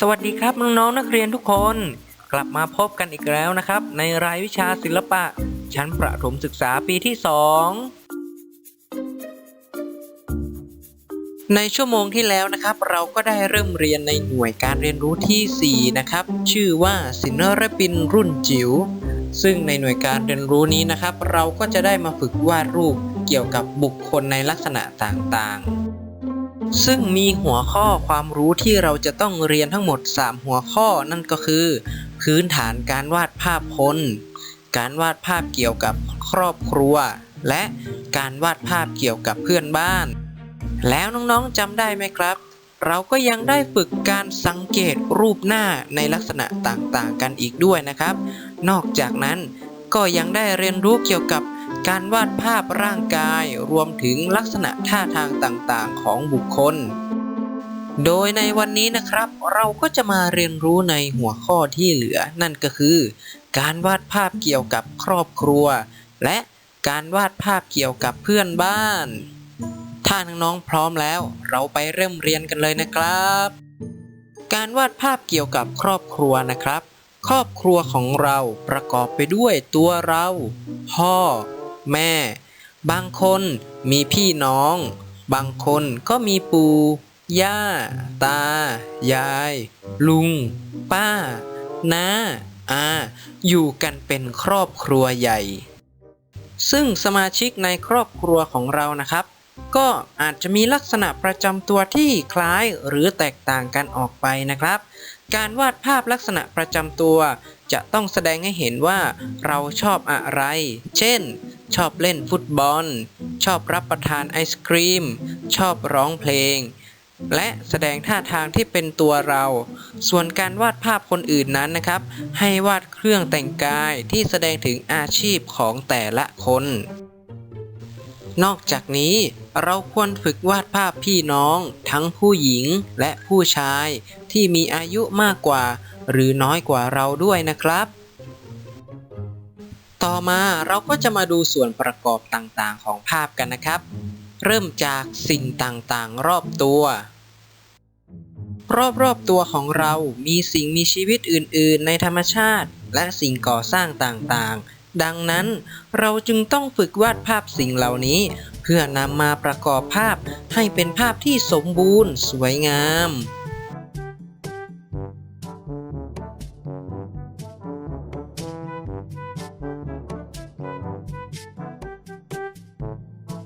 สวัสดีครับน้องๆนักเรียนทุกคน กลับมาพบกันอีกแล้วนะครับ ในรายวิชาศิลปะ ชั้นประถมศึกษาปีที่ 2 ในชั่วโมงที่แล้วนะครับ เราก็ได้เริ่มเรียนในหน่วยการเรียนรู้ทีสี่4 นะครับ ชื่อว่าศิลปินรุ่นจิ๋วซึ่งในหน่วยการเรียนรู้นี้นะครับ เราก็จะได้มาฝึกวาดรูปเกี่ยวกับบุคคลในลักษณะต่างๆ ซึ่งมีหัวข้อความรู้ที่เราจะต้องเรียนทั้งหมด 3 หัวข้อนั่นก็คือ พื้นฐานการวาดภาพคน การวาดภาพเกี่ยวกับครอบครัว และการวาดภาพเกี่ยวกับเพื่อนบ้าน แล้วน้องๆจำได้ไหมครับ เราก็ยังได้ฝึกการสังเกตรูปหน้าในลักษณะต่างๆ กันอีกด้วยนะครับ นอกจากนั้นก็ยังได้เรียนรู้เกี่ยวกับ การวาดภาพร่างกายรวมถึงลักษณะท่าทางต่างๆ ของบุคคล โดยในวันนี้นะครับ เราก็จะมาเรียนรู้ในหัวข้อที่เหลือนั่นก็คือ การวาดภาพเกี่ยวกับครอบครัว และการวาดภาพเกี่ยวกับเพื่อนบ้าน ถ้าน้องๆพร้อมแล้ว เราไปเริ่มเรียนกันเลยนะครับ การวาดภาพเกี่ยวกับครอบครัวนะครับ ครอบครัวของเราประกอบไปด้วยตัวเรา พ่อ แม่ บางคนมีพี่น้อง บางคนก็มีปู่ย่า ตา ยาย ลุง ป้า น้า อา อยู่กันเป็นครอบครัวใหญ่ ซึ่งสมาชิกในครอบครัวของเรานะครับ ก็อาจจะมีลักษณะประจำตัวที่คล้ายหรือแตกต่างกันออกไปนะครับ การวาดภาพลักษณะประจำตัว จะต้องแสดงให้เห็นว่าเราชอบอะไร เช่น ชอบเล่นฟุตบอล ชอบรับประทานไอศครีม ชอบร้องเพลง และแสดงท่าทางที่เป็นตัวเรา ส่วนการวาดภาพคนอื่นนั้นนะครับ ให้วาดเครื่องแต่งกายที่แสดงถึงอาชีพของแต่ละคน นอกจากนี้เราควรฝึกวาดภาพพี่น้อง ทั้งผู้หญิงและผู้ชาย ที่มีอายุมากกว่า หรือน้อยกว่าเราด้วยนะครับ ต่อมาเราก็จะมาดูส่วนประกอบต่างๆ ของภาพกันนะครับ เริ่มจากสิ่งต่างๆ รอบตัว รอบๆตัวของเรามีสิ่งมีชีวิตอื่น ๆ ในธรรมชาติ และสิ่งก่อสร้างต่างๆ ดังนั้นเราจึงต้องฝึกวาดภาพสิ่งเหล่านี้ เพื่อนำมาประกอบภาพให้เป็นภาพที่สมบูรณ์ สวยงาม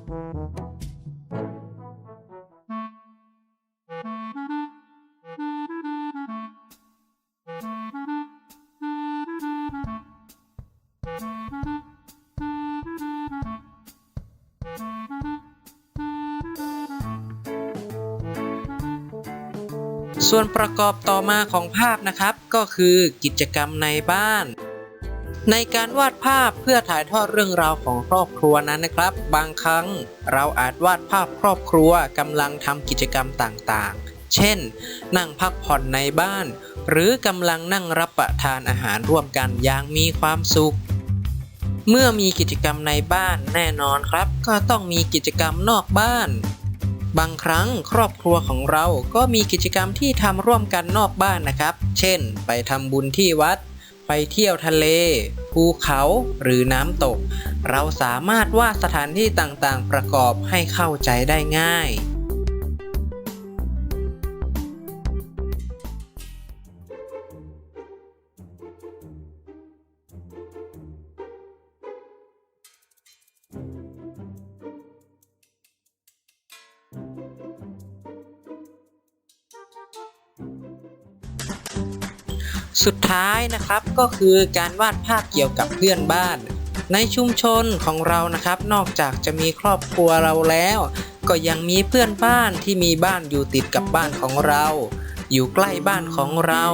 ส่วนประกอบต่อมาของภาพนะครับ ก็คือกิจกรรมในบ้าน ในการวาดภาพเพื่อถ่ายทอดเรื่องราวของครอบครัวนั้นนะครับ บางครั้งเราอาจวาดภาพครอบครัวกำลังทำกิจกรรมต่างๆ เช่น นั่งพักผ่อนในบ้าน หรือกำลังนั่งรับประทานอาหารร่วมกันอย่างมีความสุข เมื่อมีกิจกรรมในบ้านแน่นอนครับ ก็ต้องมีกิจกรรมนอกบ้าน บางครั้งครอบครัวของเราก็มีกิจกรรมที่ทำร่วมกันนอกบ้านนะครับ เช่น ไปทำบุญที่วัด ไปเที่ยวทะเล ภูเขาหรือน้ำตก เราสามารถวาดสถานที่ต่างๆ ประกอบให้เข้าใจได้ง่าย สุดท้ายนะครับก็คือการวาดภาพเกี่ยวกับเพื่อนบ้าน ในชุมชนของเรานะครับ นอกจากจะมีครอบครัวเราแล้ว ก็ยังมีเพื่อนบ้านที่มีบ้านอยู่ติดกับบ้านของเรา อยู่ใกล้บ้านของเรา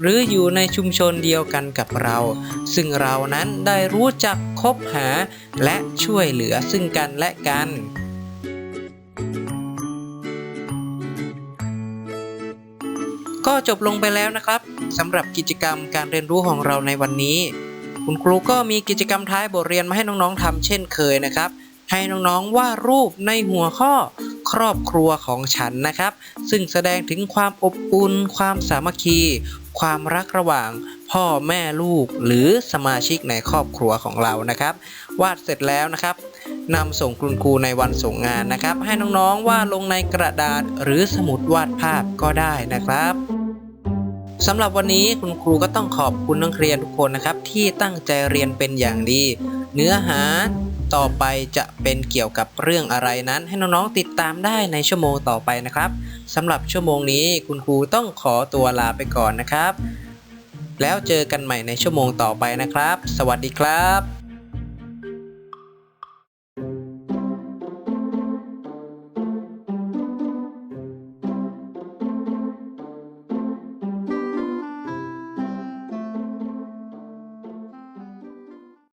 หรืออยู่ในชุมชนเดียวกันกับเรา ซึ่งเรานั้นได้รู้จักคบหา และช่วยเหลือซึ่งกันและกัน ก็จบลงไปแล้วนะครับสำหรับกิจกรรมการเรียนรู้ของเราในวันนี้ คุณครูก็มีกิจกรรมท้ายบทเรียนมาให้น้องๆทำเช่นเคยนะครับ ให้น้องๆวาดรูปในหัวข้อครอบครัวของฉันนะครับ ซึ่งแสดงถึงความอบอุ่นความสามัคคี ความรักระหว่างพ่อแม่ลูกหรือสมาชิกในครอบครัวของเรานะครับ วาดเสร็จแล้วนะครับนำส่งคุณครูในวันส่งงานนะครับ ให้น้องๆวาดลงในกระดาษหรือสมุดวาดภาพก็ได้นะครับ สำหรับวันนี้คุณครูก็ต้องขอบคุณนักเรียนทุกคนนะครับ ที่ตั้งใจเรียนเป็นอย่างดี เนื้อหาต่อไปจะเป็นเกี่ยวกับเรื่องอะไรนั้น ให้น้องๆติดตามได้ในชั่วโมงต่อไปนะครับสำหรับชั่วโมงนี้คุณครูต้องขอตัวลาไปก่อนนะครับ แล้วเจอกันใหม่ในชั่วโมงต่อไปนะครับ สวัสดีครับ